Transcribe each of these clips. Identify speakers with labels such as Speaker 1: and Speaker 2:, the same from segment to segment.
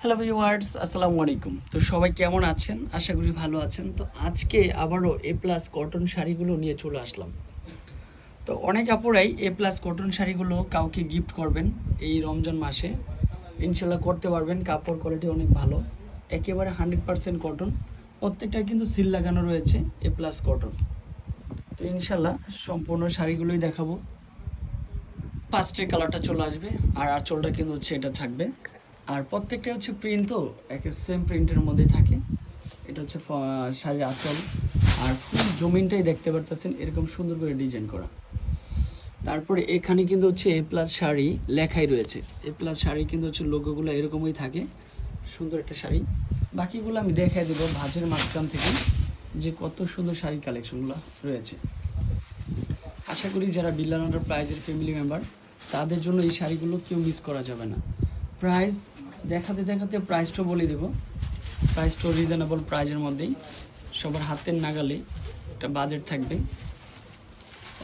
Speaker 1: Hello viewers আসসালামু আলাইকুম। তো সবাই কেমন আছেন? আশা করি ভালো আছেন। তো আজকে আবারও এ প্লাস কটন শাড়িগুলো নিয়ে চলে আসলাম। তো অনেক আপুরাই এ প্লাস কটন শাড়িগুলো কাউকে গিফট করবেন এই রমজান মাসে। ইনশাল্লাহ করতে পারবেন, কাপড় কোয়ালিটি অনেক ভালো। একেবারে হান্ড্রেড পার্সেন্ট কটন প্রত্যেকটা কিন্তু সিল লাগানো রয়েছে এ প্লাস কটন তো ইনশাল্লাহ সম্পূর্ণ শাড়িগুলোই দেখাবো। ফার্স্টের কালারটা চলে আসবে, আর আঁচলটা কিন্তু হচ্ছে এটা থাকবে। আর প্রত্যেকটা হচ্ছে প্রিন্ট তো, একে সেম প্রিন্টের মধ্যেই থাকে। এটা হচ্ছে শাড়ির আঁচল। আর ফুল জমিনটাই দেখতে পারতেছেন, এরকম সুন্দর করে ডিজাইন করা। তারপরে এখানে কিন্তু হচ্ছে এ প্লাস শাড়ি লেখাই রয়েছে। এ প্লাস শাড়ি কিন্তু হচ্ছে লোকগুলো এরকমই থাকে। সুন্দর একটা শাড়ি। বাকিগুলো আমি দেখাই দেবো ভাজের মাঝখান থেকে যে কত সুন্দর শাড়ির কালেকশনগুলো রয়েছে। আশা করি যারা বিল্লাল প্রাইজের ফ্যামিলি মেম্বার তাদের জন্য এই শাড়িগুলো কেউ মিস করা যাবে না। প্রাইস দেখাতে দেখাতে প্রাইসটাও বলে দেব। প্রাইসটাও রিজনেবল প্রাইজের মধ্যেই। সবার হাতের নাগালে একটা বাজেট থাকবে।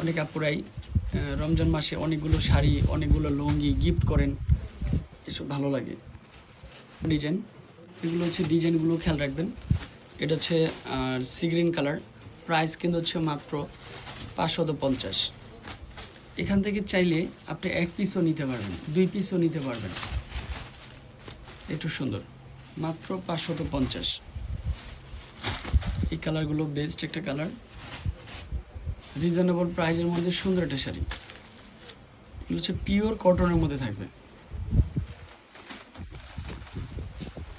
Speaker 1: অনেক আপুরাই রমজান মাসে অনেকগুলো শাড়ি, অনেকগুলো লুঙ্গি গিফট করেন। এসব ভালো লাগে। ডিজাইন এগুলো হচ্ছে ডিজাইনগুলো খেয়াল রাখবেন। এটা হচ্ছে সি গ্রিন কালার প্রাইস কিন্তু হচ্ছে মাত্র পাঁচশত পঞ্চাশ। এখান থেকে চাইলে আপনি এক পিসও নিতে পারবেন, দুই পিসও নিতে পারবেন। একটু সুন্দর। মাত্র পাঁচশত পঞ্চাশ। এই কালারগুলো বেস্ট একটা কালার। রিজনেবল প্রাইজের মধ্যে সুন্দর একটা শাড়ি। এগুলো হচ্ছে পিওর কটনের মধ্যে থাকবে।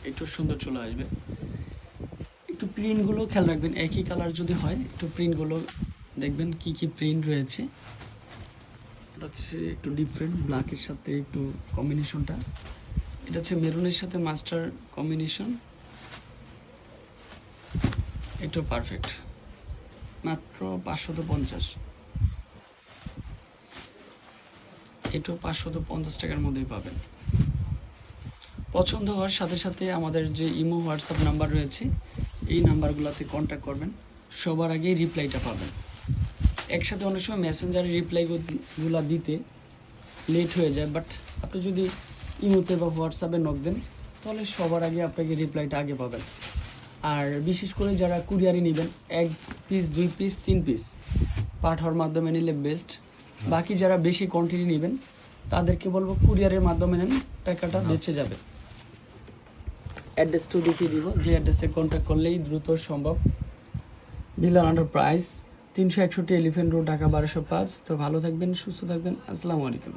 Speaker 1: একটু সুন্দর চলে আসবে। একটু প্রিন্টগুলো খেয়াল রাখবেন, একই কালার যদি হয়, একটু প্রিন্টগুলো দেখবেন কি কি প্রিন্ট রয়েছে। হচ্ছে একটু ডিফারেন্ট ব্ল্যাকের সাথে একটু কম্বিনেশনটা এটা হচ্ছে মেরুনের সাথে মাস্টার কম্বিনেশন। একটু পারফেক্ট। মাত্র পাঁচশত পঞ্চাশ। এটু পাঁচশত পঞ্চাশ টাকার মধ্যেই পাবেন। পছন্দ হওয়ার সাথে সাথে আমাদের যে ইমো, হোয়াটসঅ্যাপ নাম্বার রয়েছে, এই নাম্বারগুলোতে কন্ট্যাক্ট করবেন। সবার আগেই রিপ্লাইটা পাবেন। একসাথে অনেক সময় মেসেঞ্জারে রিপ্লাইগুলো দিতে লেট হয়ে যায় বাট আপনি যদি ইমোতে বা হোয়াটসঅ্যাপে নক দেন তাহলে সবার আগে আপনাকে রিপ্লাইটা আগে পাবেন। আর বিশেষ করে যারা কুরিয়ারে নেবেন এক পিস দুই পিস তিন পিস পাঠাওয়ার মাধ্যমে নিলে বেস্ট বাকি যারা বেশি কোয়ান্টিটি নেবেন তাদেরকে বলব কুরিয়ারের মাধ্যমে নেন টাকাটা বেঁচে যাবে। অ্যাড্রেসটাও দেখিয়ে দিব যে অ্যাড্রেসে কন্ট্যাক্ট করলেই দ্রুত সম্ভব। বিলার আন্ডার প্রাইস তিনশো একষট্টি এলিফেন্ট রোড ঢাকা বারোশো পাঁচ। তো ভালো থাকবেন সুস্থ থাকবেন আসসালামু আলাইকুম।